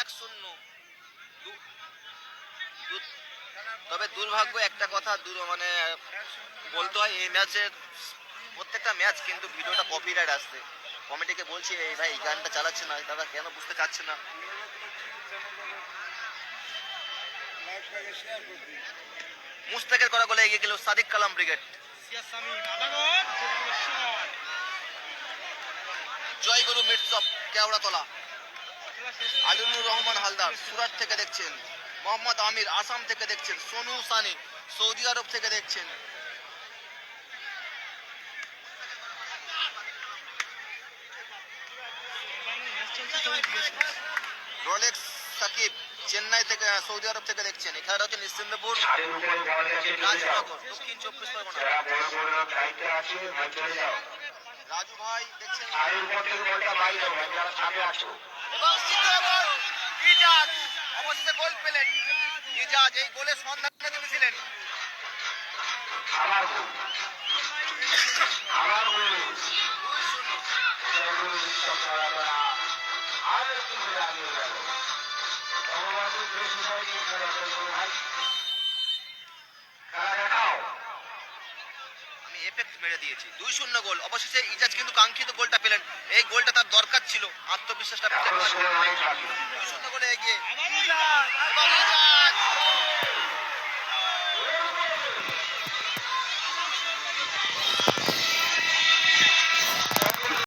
এক শূন্য। তবে দুর্ভাগ্য একটা কথা মানে বলতে হয় এই ম্যাচের প্রত্যেকটা ম্যাচ কিন্তু ভিডিওটা কপিরাইট আসছে। কমেডিকে বলছি, এই ভাই গানটা চালাচ্ছে না দাদা কেন বুঝতে পারছে না? মুস্তাকের করা গোলে এগিয়ে গেল সাদিক কালাম ব্রিগেড। জয়গুরু মিটসপ কেওড়াতলা। আলিনুর রহমান হালদার, সুরাট থেকে দেখছেন। মোহাম্মদ আমির, আসাম থেকে দেখছেন। সোনু সানি, সৌদি আরব থেকে দেখছেন। রোলেক্স সাকিব, চেন্নাই থেকে, সৌদি আরব থেকে দেখছেন। এখানে রয়েছে নিশ্চিন্দপুর দক্ষিণ চব্বিশ পরগনা। রাজু ভাই দেখছেন? ছাদের উপর থেকে বলটা বাইরে হবে যারা ছাদে আছো এবং দ্বিতীয় গোল ইজাজ। অবশেষে গোল পেলেন ইজাজ এই গোলের সন্ধানে তিনি আমার গোল আমার গোল আর একটু ভগবান কৃষ্ণ ভাই এফেক্ট মেরে দিয়েছে। দুই শূন্য গোল। অবশেষে ইজাজ কিন্তু কাঙ্ক্ষিত গোলটা পেলেন। এই গোলটা তার দরকার ছিল। আত্মবিশ্বাসটা দুই শূন্য গোলে এগিয়ে।